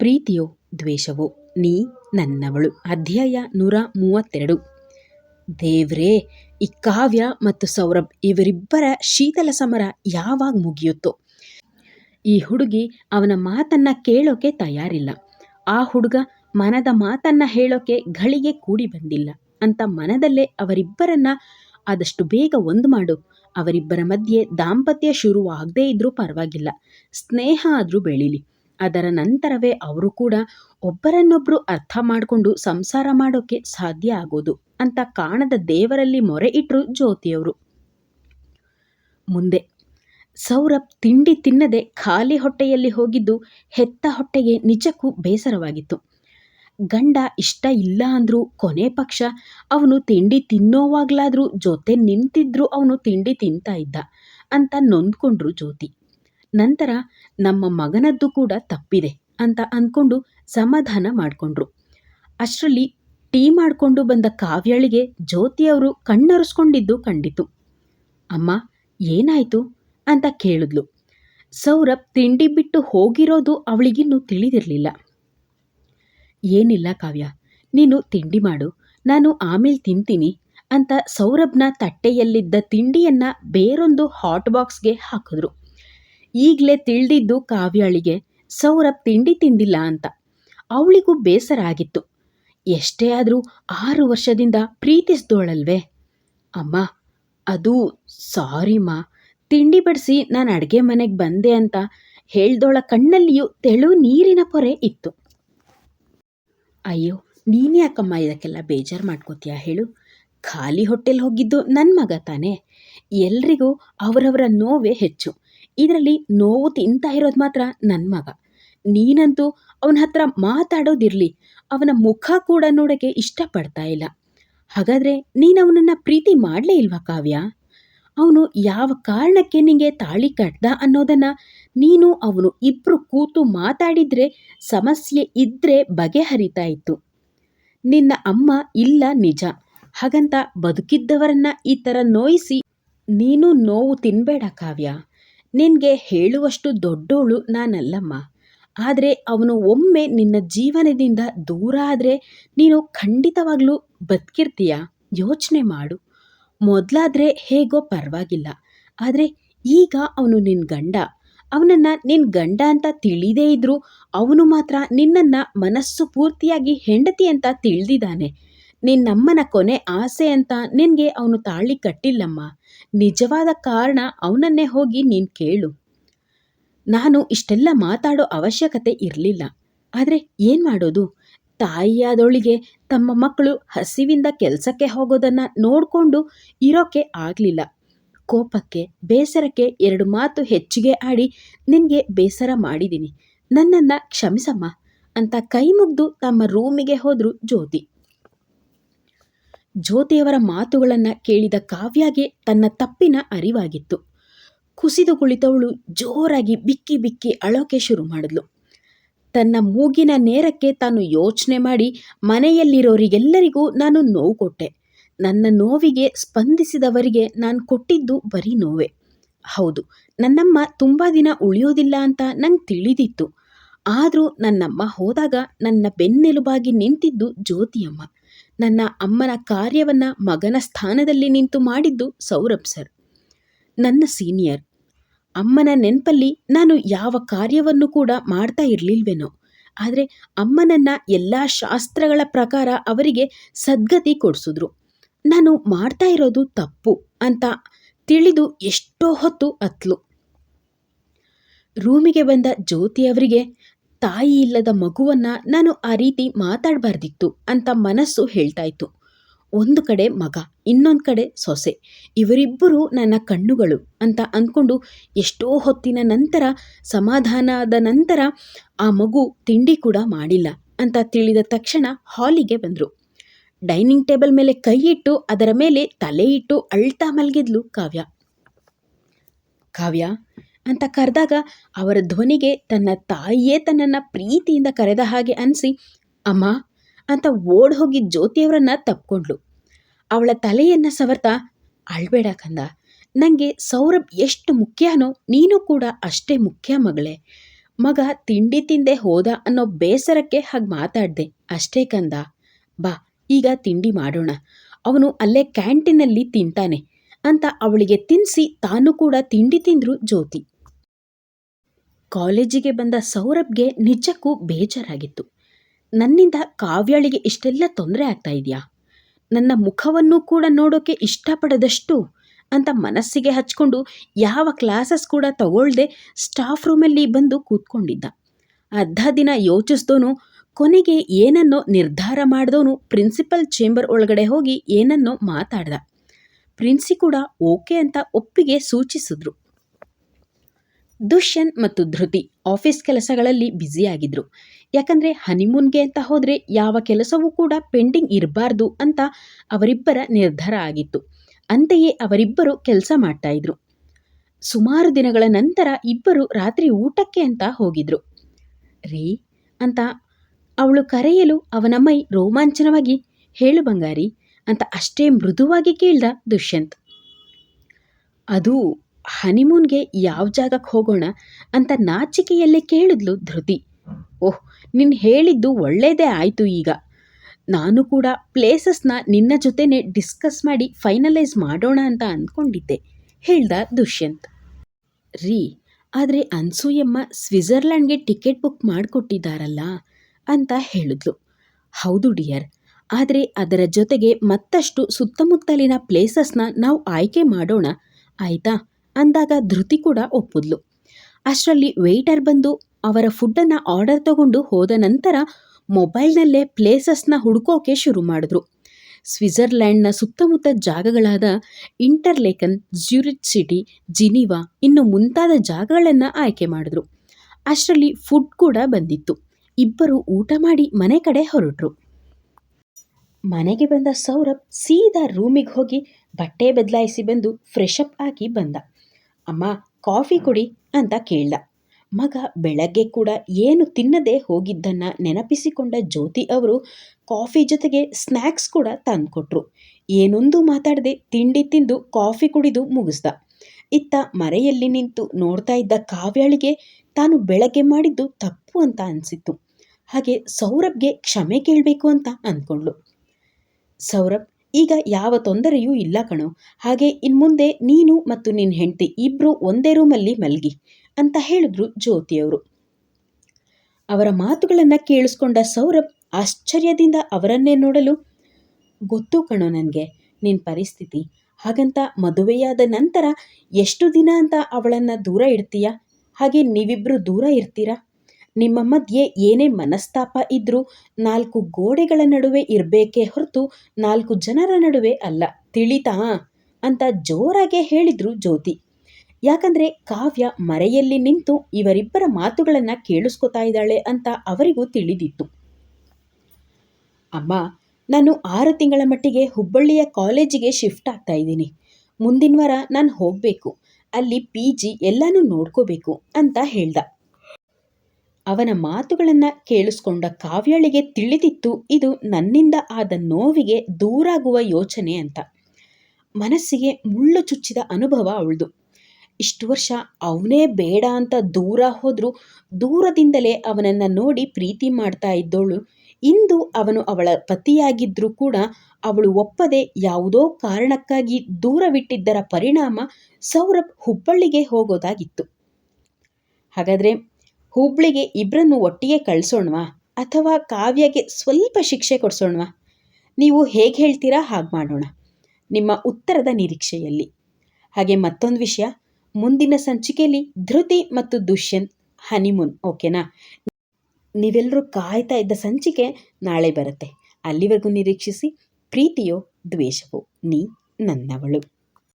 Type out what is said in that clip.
ಪ್ರೀತಿಯೋ ದ್ವೇಷವೋ, ನೀ ನನ್ನವಳು. ಅಧ್ಯಾಯ ನೂರ ಮೂವತ್ತೆರಡು. ದೇವ್ರೇ, ಈ ಕಾವ್ಯ ಮತ್ತು ಸೌರಭ್ ಇವರಿಬ್ಬರ ಶೀತಲ ಸಮರ ಯಾವಾಗ ಮುಗಿಯುತ್ತೋ? ಈ ಹುಡುಗಿ ಅವನ ಮಾತನ್ನ ಕೇಳೋಕೆ ತಯಾರಿಲ್ಲ. ಆ ಹುಡುಗ ಮನದ ಮಾತನ್ನ ಹೇಳೋಕೆ ಗಳಿಗೆ ಕೂಡಿ ಬಂದಿಲ್ಲ. ಅಂತ ಮನದಲ್ಲೇ ಅವರಿಬ್ಬರನ್ನ ಆದಷ್ಟು ಬೇಗ ಒಂದು ಮಾಡು. ಅವರಿಬ್ಬರ ಮಧ್ಯೆ ದಾಂಪತ್ಯ ಶುರುವಾಗದೇ ಇದ್ರೂ ಪರವಾಗಿಲ್ಲ. ಸ್ನೇಹ ಆದರೂ ಬೆಳೀಲಿ. ಅದರ ನಂತರವೇ ಅವರು ಕೂಡ ಒಬ್ಬರನ್ನೊಬ್ಬರು ಅರ್ಥ ಮಾಡಿಕೊಂಡು ಸಂಸಾರ ಮಾಡೋಕ್ಕೆ ಸಾಧ್ಯ ಆಗೋದು ಅಂತ ಕಾಣದ ದೇವರಲ್ಲಿ ಮೊರೆ ಇಟ್ಟರು ಜ್ಯೋತಿಯವರು. ಮುಂದೆ, ಸೌರಭ್ ತಿಂಡಿ ತಿನ್ನದೆ ಖಾಲಿ ಹೊಟ್ಟೆಯಲ್ಲಿ ಹೋಗಿದ್ದು ಹೆತ್ತ ಹೊಟ್ಟೆಗೆ ನಿಜಕ್ಕೂ ಬೇಸರವಾಗಿತ್ತು. ಗಂಡ ಇಷ್ಟ ಇಲ್ಲ ಅಂದರೂ ಕೊನೆ ಪಕ್ಷ ಅವನು ತಿಂಡಿ ತಿನ್ನೋವಾಗ್ಲಾದ್ರೂ ಜೊತೆ ನಿಂತಿದ್ರು ಅವನು ತಿಂಡಿ ತಿಂತಾ ಇದ್ದ ಅಂತ ನೊಂದ್ಕೊಂಡ್ರು ಜ್ಯೋತಿ. ನಂತರ ನಮ್ಮ ಮಗನದ್ದು ಕೂಡ ತಪ್ಪಿದೆ ಅಂತ ಅಂದ್ಕೊಂಡು ಸಮಾಧಾನ ಮಾಡಿಕೊಂಡ್ರು. ಅಷ್ಟರಲ್ಲಿ ಟೀ ಮಾಡಿಕೊಂಡು ಬಂದ ಕಾವ್ಯಳಿಗೆ ಜ್ಯೋತಿಯವರು ಕಣ್ಣರಿಸ್ಕೊಂಡಿದ್ದು ಕಂಡಿತು ಅಮ್ಮ, ಏನಾಯಿತು? ಅಂತ ಕೇಳಿದ್ಲು. ಸೌರಭ್ ತಿಂಡಿ ಬಿಟ್ಟು ಹೋಗಿರೋದು ಅವಳಿಗಿನ್ನೂ ತಿಳಿದಿರಲಿಲ್ಲ. ಏನಿಲ್ಲ ಕಾವ್ಯ, ನೀನು ತಿಂಡಿ ಮಾಡು, ನಾನು ಆಮೇಲೆ ತಿಂತೀನಿ ಅಂತ ಸೌರಭ್ನ ತಟ್ಟೆಯಲ್ಲಿದ್ದ ತಿಂಡಿಯನ್ನು ಬೇರೊಂದು ಹಾಟ್ ಬಾಕ್ಸ್ಗೆ ಹಾಕಿದ್ರು. ಈಗಲೇ ತಿಳಿದಿದ್ದು ಕಾವ್ಯಾಳಿಗೆ, ಸೌರಭ್ ತಿಂಡಿ ತಿಂದಿಲ್ಲ ಅಂತ. ಅವಳಿಗೂ ಬೇಸರ ಆಗಿತ್ತು. ಎಷ್ಟೇ ಆದರೂ ಆರು ವರ್ಷದಿಂದ ಪ್ರೀತಿಸ್ದೋಳಲ್ವೇ? ಅಮ್ಮ, ಅದು ಸಾರಿಮ್ಮ ತಿಂಡಿ ಬಡಿಸಿ ನಾನು ಅಡುಗೆ ಮನೆಗೆ ಬಂದೆ ಅಂತ ಹೇಳ್ದೋಳ ಕಣ್ಣಲ್ಲಿಯೂ ತೆಳು ನೀರಿನ ಪೊರೆ ಇತ್ತು. ಅಯ್ಯೋ, ನೀನು ಯಾಕಮ್ಮ ಇದಕ್ಕೆಲ್ಲ ಬೇಜಾರು ಮಾಡ್ಕೋತೀಯ ಹೇಳು? ಖಾಲಿ ಹೊಟ್ಟೆಲಿ ಹೋಗಿದ್ದು ನನ್ನ ಮಗ ತಾನೇ. ಎಲ್ರಿಗೂ ಅವರವರ ನೋವೇ ಹೆಚ್ಚು. ಇದರಲ್ಲಿ ನೋವು ತಿಂತಾ ಇರೋದು ಮಾತ್ರ ನನ್ನ ಮಗ. ನೀನಂತೂ ಅವನ ಹತ್ರ ಮಾತಾಡೋದಿರಲಿ, ಅವನ ಮುಖ ಕೂಡ ನೋಡೋಕ್ಕೆ ಇಷ್ಟಪಡ್ತಾ ಇಲ್ಲ. ಹಾಗಾದರೆ ನೀನು ಅವನನ್ನು ಪ್ರೀತಿ ಮಾಡಲೇ ಇಲ್ವಾ ಕಾವ್ಯ? ಅವನು ಯಾವ ಕಾರಣಕ್ಕೆ ನಿಂಗೆ ತಾಳಿ ಕಟ್ದ ಅನ್ನೋದನ್ನು ನೀನು ಅವನು ಇಬ್ಬರು ಕೂತು ಮಾತಾಡಿದರೆ ಸಮಸ್ಯೆ ಇದ್ದರೆ ಬಗೆಹರಿತಾ ಇತ್ತು. ನಿನ್ನ ಅಮ್ಮ ಇಲ್ಲ ನಿಜ. ಹಾಗಂತ ಬದುಕಿದ್ದವರನ್ನ ಈ ಥರ ನೋಯಿಸಿ ನೀನು ನೋವು ತಿನ್ಬೇಡ ಕಾವ್ಯ. ನಿನಗೆ ಹೇಳುವಷ್ಟು ದೊಡ್ಡವಳು ನಾನಲ್ಲಮ್ಮ. ಆದರೆ ಅವನು ಒಮ್ಮೆ ನಿನ್ನ ಜೀವನದಿಂದ ದೂರ ಆದರೆ ನೀನು ಖಂಡಿತವಾಗ್ಲೂ ಬದುಕಿರ್ತೀಯ? ಯೋಚನೆ ಮಾಡು. ಮೊದಲಾದರೆ ಹೇಗೋ ಪರವಾಗಿಲ್ಲ. ಆದರೆ ಈಗ ಅವನು ನಿನ್ನ ಗಂಡ. ಅವನನ್ನು ನಿನ್ನ ಗಂಡ ಅಂತ ತಿಳಿದೇ ಇದ್ದರೂ ಅವನು ಮಾತ್ರ ನಿನ್ನನ್ನು ಮನಸ್ಸು ಪೂರ್ತಿಯಾಗಿ ಹೆಂಡತಿ ಅಂತ ತಿಳಿದಿದ್ದಾನೆ. ನಿನ್ನಮ್ಮನ ಕೊನೆ ಆಸೆ ಅಂತ ನಿನಗೆ ಅವನು ತಾಳಿ ಕಟ್ಟಿಲ್ಲಮ್ಮ. ನಿಜವಾದ ಕಾರಣ ಅವನನ್ನೇ ಹೋಗಿ ನೀನು ಕೇಳು. ನಾನು ಇಷ್ಟೆಲ್ಲ ಮಾತಾಡೋ ಅವಶ್ಯಕತೆ ಇರಲಿಲ್ಲ. ಆದರೆ ಏನು ಮಾಡೋದು? ತಾಯಿಯಾದವಳಿಗೆ ತಮ್ಮ ಮಕ್ಕಳು ಹಸಿವಿಂದ ಕೆಲಸಕ್ಕೆ ಹೋಗೋದನ್ನು ನೋಡಿಕೊಂಡು ಇರೋಕೆ ಆಗಲಿಲ್ಲ. ಕೋಪಕ್ಕೆ, ಬೇಸರಕ್ಕೆ ಎರಡು ಮಾತು ಹೆಚ್ಚಿಗೆ ಆಡಿ, ನಿನಗೆ ಬೇಸರ ಮಾಡಿದ್ದೀನಿ ನನ್ನನ್ನು ಕ್ಷಮಿಸಮ್ಮ ಅಂತ ಕೈ ಮುಗ್ದು ತಮ್ಮ ರೂಮಿಗೆ ಹೋದರು ಜ್ಯೋತಿ. ಜ್ಯೋತಿಯವರ ಮಾತುಗಳನ್ನು ಕೇಳಿದ ಕಾವ್ಯಾಗೆ ತನ್ನ ತಪ್ಪಿನ ಅರಿವಾಗಿತ್ತು. ಕುಸಿದು ಕುಳಿತವಳು ಜೋರಾಗಿ ಬಿಕ್ಕಿ ಬಿಕ್ಕಿ ಅಳೋಕೆ ಶುರು ಮಾಡಿದ್ಲು. ತನ್ನ ಮೂಗಿನ ನೇರಕ್ಕೆ ತಾನು ಯೋಚನೆ ಮಾಡಿ ಮನೆಯಲ್ಲಿರೋರಿಗೆಲ್ಲರಿಗೂ ನಾನು ನೋವು ಕೊಟ್ಟೆ. ನನ್ನ ನೋವಿಗೆ ಸ್ಪಂದಿಸಿದವರಿಗೆ ನಾನು ಕೊಟ್ಟಿದ್ದು ಬರೀ ನೋವೆ. ಹೌದು, ನನ್ನಮ್ಮ ತುಂಬ ದಿನ ಉಳಿಯೋದಿಲ್ಲ ಅಂತ ನಂಗೆ ತಿಳಿದಿತ್ತು. ಆದರೂ ನನ್ನಮ್ಮ ಹೋದಾಗ ನನ್ನ ಬೆನ್ನೆಲುಬಾಗಿ ನಿಂತಿದ್ದು ಜ್ಯೋತಿಯಮ್ಮ. ನನ್ನ ಅಮ್ಮನ ಕಾರ್ಯವನ್ನು ಮಗನ ಸ್ಥಾನದಲ್ಲಿ ನಿಂತು ಮಾಡಿದ್ದು ಸೌರಭ್ ಸರ್. ನನ್ನ ಸೀನಿಯರ್. ಅಮ್ಮನ ನೆನಪಲ್ಲಿ ನಾನು ಯಾವ ಕಾರ್ಯವನ್ನು ಕೂಡ ಮಾಡ್ತಾ ಇರಲಿಲ್ವೇನೋ. ಆದರೆ ಅಮ್ಮನನ್ನ ಎಲ್ಲ ಶಾಸ್ತ್ರಗಳ ಪ್ರಕಾರ ಅವರಿಗೆ ಸದ್ಗತಿ ಕೊಡಿಸಿದ್ರು. ನಾನು ಮಾಡ್ತಾ ಇರೋದು ತಪ್ಪು ಅಂತ ತಿಳಿದು ಎಷ್ಟೋ ಹೊತ್ತು ಅತ್ಲು. ರೂಮಿಗೆ ಬಂದ ಜ್ಯೋತಿಯವರಿಗೆ ತಾಯಿ ಇಲ್ಲದ ಮಗುವನ್ನ ನಾನು ಆ ರೀತಿ ಮಾತಾಡಬಾರ್ದಿತ್ತು ಅಂತ ಮನಸ್ಸು ಹೇಳ್ತಾ ಇತ್ತು ಒಂದು ಕಡೆ ಮಗ, ಇನ್ನೊಂದು ಕಡೆ ಸೊಸೆ. ಇವರಿಬ್ಬರು ನನ್ನ ಕಣ್ಣುಗಳು ಅಂತ ಅಂದ್ಕೊಂಡು ಎಷ್ಟೋ ಹೊತ್ತಿನ ನಂತರ, ಸಮಾಧಾನ ಆದ ನಂತರ ಆ ಮಗು ತಿಂಡಿ ಕೂಡ ಮಾಡಿಲ್ಲ ಅಂತ ತಿಳಿದ ತಕ್ಷಣ ಹಾಲಿಗೆ ಬಂದರು. ಡೈನಿಂಗ್ ಟೇಬಲ್ ಮೇಲೆ ಕೈ ಇಟ್ಟು, ಅದರ ಮೇಲೆ ತಲೆ ಇಟ್ಟು ಅಳ್ತಾ ಮಲಗಿದ್ಲು ಕಾವ್ಯ. ಕಾವ್ಯ ಅಂತ ಕರೆದಾಗ ಅವರ ಧ್ವನಿಗೆ ತನ್ನ ತಾಯಿಯೇ ತನ್ನನ್ನು ಪ್ರೀತಿಯಿಂದ ಕರೆದ ಹಾಗೆ ಅನಿಸಿ, ಅಮ್ಮ, ಅಂತ ಓಡ್ ಹೋಗಿ ಜ್ಯೋತಿಯವರನ್ನು ತಪ್ಪಿಕೊಂಡಳು ಅವಳ ತಲೆಯನ್ನು ಸವರ್ತಾ, ಅಳ್ಬೇಡ ಕಂದ ನನಗೆ ಸೌರಭ್ ಎಷ್ಟು ಮುಖ್ಯನೋ ನೀನು ಕೂಡ ಅಷ್ಟೇ ಮುಖ್ಯ ಮಗಳೇ. ಮಗ ತಿಂಡಿ ತಿಂದೆ ಹೋದ ಅನ್ನೋ ಬೇಸರಕ್ಕೆ ಹಾಗೆ ಮಾತಾಡ್ದೆ, ಅಷ್ಟೇ ಕಂದ, ಬಾ, ಈಗ ತಿಂಡಿ ಮಾಡೋಣ. ಅವನು ಅಲ್ಲೇ ಕ್ಯಾಂಟೀನಲ್ಲಿ ತಿಂತಾನೆ ಅಂತ ಅವಳಿಗೆ ತಿನ್ನಿಸಿ ತಾನು ಕೂಡ ತಿಂಡಿ ತಿಂದರು ಜ್ಯೋತಿ. ಕಾಲೇಜಿಗೆ ಬಂದ ಸೌರಭ್ಗೆ ನಿಜಕ್ಕೂ ಬೇಜಾರಾಗಿತ್ತು. ನನ್ನಿಂದ ಕಾವ್ಯಾಳಿಗೆ ಇಷ್ಟೆಲ್ಲ ತೊಂದರೆ ಆಗ್ತಾ ಇದೆಯಾ? ನನ್ನ ಮುಖವನ್ನು ಕೂಡ ನೋಡೋಕೆ ಇಷ್ಟಪಡದಷ್ಟು ಅಂತ ಮನಸ್ಸಿಗೆ ಹಚ್ಕೊಂಡು ಯಾವ ಕ್ಲಾಸಸ್ ಕೂಡ ತಗೊಳ್ದೆ ಸ್ಟಾಫ್ ರೂಮಲ್ಲಿ ಬಂದು ಕೂತ್ಕೊಂಡಿದ್ದ. ಅರ್ಧ ದಿನ ಯೋಚಿಸ್ದೋನು, ಕೊನೆಗೆ ಏನನ್ನೋ ನಿರ್ಧಾರ ಮಾಡಿದವನು ಪ್ರಿನ್ಸಿಪಲ್ ಚೇಂಬರ್ ಒಳಗಡೆ ಹೋಗಿ ಏನನ್ನೋ ಮಾತಾಡ್ದ. ಪ್ರಿನ್ಸಿ ಕೂಡ ಓಕೆ ಅಂತ ಒಪ್ಪಿಗೆ ಸೂಚಿಸಿದ್ರು. ದುಷ್ಯಂತ್ ಮತ್ತು ಧೃತಿ ಆಫೀಸ್ ಕೆಲಸಗಳಲ್ಲಿ ಬ್ಯುಸಿಯಾಗಿದ್ರು ಯಾಕಂದ್ರೆ ಹನಿಮೂನ್ಗೆ ಅಂತ ಹೋದರೆ ಯಾವ ಕೆಲಸವೂ ಕೂಡ ಪೆಂಡಿಂಗ್ ಇರಬಾರ್ದು ಅಂತ ಅವರಿಬ್ಬರ ನಿರ್ಧಾರ ಆಗಿತ್ತು. ಅಂತೆಯೇ ಅವರಿಬ್ಬರು ಕೆಲಸ ಮಾಡ್ತಾ ಇದ್ರು. ಸುಮಾರು ದಿನಗಳ ನಂತರ ಇಬ್ಬರು ರಾತ್ರಿ ಊಟಕ್ಕೆ ಅಂತ ಹೋಗಿದ್ರು. ರೀ, ಅಂತ ಅವಳು ಕರೆಯಲು ಅವನ ಮೈ ರೋಮಾಂಚನವಾಗಿ, ಹೇಳು ಬಂಗಾರಿ, ಅಂತ ಅಷ್ಟೇ ಮೃದುವಾಗಿ ಕೇಳ್ದ ದುಷ್ಯಂತ್. ಅದು ಹನಿಮೂನ್ಗೆ ಯಾವ ಜಾಗಕ್ಕೆ ಹೋಗೋಣ ಅಂತ ನಾಚಿಕೆಯಲ್ಲೇ ಕೇಳಿದ್ಲು ಧೃತಿ. ಓಹ್, ನಿನ್ ಹೇಳಿದ್ದು ಒಳ್ಳೇದೇ ಆಯಿತು ಈಗ. ನಾನು ಕೂಡ ಪ್ಲೇಸಸ್ನ ನಿನ್ನ ಜೊತೆನೆ ಡಿಸ್ಕಸ್ ಮಾಡಿ ಫೈನಲೈಸ್ ಮಾಡೋಣ ಅಂತ ಅಂದ್ಕೊಂಡಿದ್ದೆ ಹೇಳ್ದ ದುಷ್ಯಂತ್. ರೀ, ಆದರೆ ಅನ್ಸೂಯಮ್ಮ ಸ್ವಿಟ್ಜರ್ಲ್ಯಾಂಡ್ಗೆ ಟಿಕೆಟ್ ಬುಕ್ ಮಾಡಿಕೊಟ್ಟಿದ್ದಾರಲ್ಲ ಅಂತ ಹೇಳಿದ್ಲು. ಹೌದು ಡಿಯರ್, ಆದರೆ ಅದರ ಜೊತೆಗೆ ಮತ್ತಷ್ಟು ಸುತ್ತಮುತ್ತಲಿನ ಪ್ಲೇಸಸ್ನ ನಾವು ಆಯ್ಕೆ ಮಾಡೋಣ, ಆಯಿತಾ? ಅಂದಾಗ ಧೃತಿ ಕೂಡ ಒಪ್ಪಿದ್ಲು. ಅಷ್ಟರಲ್ಲಿ ವೆಯ್ಟರ್ ಬಂದು ಅವರ ಫುಡ್ಡನ್ನು ಆರ್ಡರ್ ತಗೊಂಡು ಹೋದ ನಂತರ ಮೊಬೈಲ್ನಲ್ಲೇ ಪ್ಲೇಸಸ್ನ ಹುಡುಕೋಕೆ ಶುರು ಮಾಡಿದ್ರು. ಸ್ವಿಟ್ಜರ್ಲ್ಯಾಂಡ್ನ ಸುತ್ತಮುತ್ತ ಜಾಗಗಳಾದ ಇಂಟರ್ಲೇಕನ್, ಜ್ಯೂರಿಚ್ ಸಿಟಿ, ಜಿನಿವಾ ಇನ್ನು ಮುಂತಾದ ಜಾಗಗಳನ್ನು ಆಯ್ಕೆ ಮಾಡಿದ್ರು. ಅಷ್ಟರಲ್ಲಿ ಫುಡ್ ಕೂಡ ಬಂದಿತ್ತು. ಇಬ್ಬರು ಊಟ ಮಾಡಿ ಮನೆ ಕಡೆ ಹೊರಟರು. ಮನೆಗೆ ಬಂದ ಸೌರಭ್ ಸೀದಾ ರೂಮಿಗೆ ಹೋಗಿ ಬಟ್ಟೆ ಬದಲಾಯಿಸಿ ಬಂದು ಫ್ರೆಶ್ ಅಪ್ ಆಗಿ ಬಂದ. ಅಮ್ಮ, ಕಾಫಿ ಕೊಡಿ ಅಂತ ಕೇಳ್ದ. ಮಗ ಬೆಳಗ್ಗೆ ಕೂಡ ಏನು ತಿನ್ನದೆ ಹೋಗಿದ್ದನ್ನ ನೆನಪಿಸಿಕೊಂಡ ಜ್ಯೋತಿ ಅವರು ಕಾಫಿ ಜೊತೆಗೆ ಸ್ನ್ಯಾಕ್ಸ್ ಕೂಡ ತಂದುಕೊಟ್ರು. ಏನೊಂದು ಮಾತಾಡದೆ ತಿಂಡಿ ತಿಂದು ಕಾಫಿ ಕುಡಿದು ಮುಗಿಸ್ದ. ಇತ್ತ ಮರೆಯಲ್ಲಿ ನಿಂತು ನೋಡ್ತಾ ಇದ್ದ ಕಾವ್ಯಾಳಿಗೆ ತಾನು ಬೆಳಗ್ಗೆ ಮಾಡಿದ್ದು ತಪ್ಪು ಅಂತ ಅನಿಸಿತ್ತು. ಹಾಗೆ ಸೌರಭ್ಗೆ ಕ್ಷಮೆ ಕೇಳಬೇಕು ಅಂತ ಅಂದ್ಕೊಂಡ್ಳು ಸೌರಭ್ ಈಗ ಯಾವ ತೊಂದರೆಯೂ ಇಲ್ಲ ಕಣೋ. ಹಾಗೆ ಇನ್ಮುಂದೆ ನೀನು ಮತ್ತು ನಿನ್ನ ಹೆಂಡತಿ ಇಬ್ಬರು ಒಂದೇ ರೂಮಲ್ಲಿ ಮಲಗಿ ಅಂತ ಹೇಳಿದ್ರು ಜ್ಯೋತಿಯವರು. ಅವರ ಮಾತುಗಳನ್ನು ಕೇಳಿಸ್ಕೊಂಡ ಸೌರಭ್ ಆಶ್ಚರ್ಯದಿಂದ ಅವರನ್ನೇ ನೋಡಲು, ಗೊತ್ತು ಕಣೋ ನನಗೆ ನಿನ್ನ ಪರಿಸ್ಥಿತಿ. ಹಾಗಂತ ಮದುವೆಯಾದ ನಂತರ ಎಷ್ಟು ದಿನ ಅಂತ ಅವಳನ್ನು ದೂರ ಇಡ್ತೀಯಾ? ಹಾಗೆ ನೀವಿಬ್ಬರು ದೂರ ಇರ್ತೀರಾ? ನಿಮ್ಮ ಮಧ್ಯೆ ಏನೇ ಮನಸ್ತಾಪ ಇದ್ರೂ ನಾಲ್ಕು ಗೋಡೆಗಳ ನಡುವೆ ಇರಬೇಕೇ ಹೊರತು ನಾಲ್ಕು ಜನರ ನಡುವೆ ಅಲ್ಲ, ತಿಳಿತಾ? ಅಂತ ಜೋರಾಗೆ ಹೇಳಿದ್ರು ಜ್ಯೋತಿ. ಯಾಕಂದ್ರೆ ಕಾವ್ಯ ಮರೆಯಲ್ಲಿ ನಿಂತು ಇವರಿಬ್ಬರ ಮಾತುಗಳನ್ನು ಕೇಳಿಸ್ಕೊತಾ ಇದ್ದಾಳೆ ಅಂತ ಅವರಿಗೂ ತಿಳಿದಿತ್ತು. ಅಮ್ಮ, ನಾನು ಆರು ತಿಂಗಳ ಮಟ್ಟಿಗೆ ಹುಬ್ಬಳ್ಳಿಯ ಕಾಲೇಜಿಗೆ ಶಿಫ್ಟ್ ಆಗ್ತಾ ಇದ್ದೀನಿ. ಮುಂದಿನ ವಾರ ನಾನು ಹೋಗಬೇಕು. ಅಲ್ಲಿ ಪಿ ಜಿ ಎಲ್ಲನೂ ನೋಡ್ಕೋಬೇಕು ಅಂತ ಹೇಳ್ದ. ಅವನ ಮಾತುಗಳನ್ನು ಕೇಳಿಸ್ಕೊಂಡ ಕಾವ್ಯಾಳಿಗೆ ತಿಳಿದಿತ್ತು, ಇದು ನನ್ನಿಂದ ಆದ ನೋವಿಗೆ ದೂರಾಗುವ ಯೋಚನೆ ಅಂತ. ಮನಸ್ಸಿಗೆ ಮುಳ್ಳು ಚುಚ್ಚಿದ ಅನುಭವ ಅವಳದು. ಇಷ್ಟು ವರ್ಷ ಅವನೇ ಬೇಡ ಅಂತ ದೂರ ಹೋದರೂ, ದೂರದಿಂದಲೇ ಅವನನ್ನು ನೋಡಿ ಪ್ರೀತಿ ಮಾಡ್ತಾ ಇದ್ದವಳು ಇಂದು ಅವನು ಅವಳ ಪತಿಯಾಗಿದ್ದರೂ ಕೂಡ ಅವಳು ಒಪ್ಪದೆ ಯಾವುದೋ ಕಾರಣಕ್ಕಾಗಿ ದೂರವಿಟ್ಟಿದ್ದರ ಪರಿಣಾಮ ಸೌರಭ್ ಹುಬ್ಬಳ್ಳಿಗೆ ಹೋಗೋದಾಗಿತ್ತು. ಹಾಗಾದರೆ ಹುಬ್ಳಿಗೆ ಇಬ್ಬರನ್ನು ಒಟ್ಟಿಗೆ ಕಳಿಸೋಣವಾ? ಅಥವಾ ಕಾವ್ಯಗೆ ಸ್ವಲ್ಪ ಶಿಕ್ಷೆ ಕೊಡಿಸೋಣವಾ? ನೀವು ಹೇಗೆ ಹೇಳ್ತೀರಾ ಹಾಗೆ ಮಾಡೋಣ. ನಿಮ್ಮ ಉತ್ತರದ ನಿರೀಕ್ಷೆಯಲ್ಲಿ. ಹಾಗೆ ಮತ್ತೊಂದು ವಿಷಯ. ಮುಂದಿನ ಸಂಚಿಕೆಯಲ್ಲಿ ಧೃತಿ ಮತ್ತು ದುಷ್ಯಂತ್ ಹನಿಮೂನ್, ಓಕೆನಾ? ನೀವೆಲ್ಲರೂ ಕಾಯ್ತಾ ಇದ್ದ ಸಂಚಿಕೆ ನಾಳೆ ಬರುತ್ತೆ. ಅಲ್ಲಿವರೆಗೂ ನಿರೀಕ್ಷಿಸಿ, ಪ್ರೀತಿಯೋ ದ್ವೇಷವೋ, ನೀ ನನ್ನವಳು.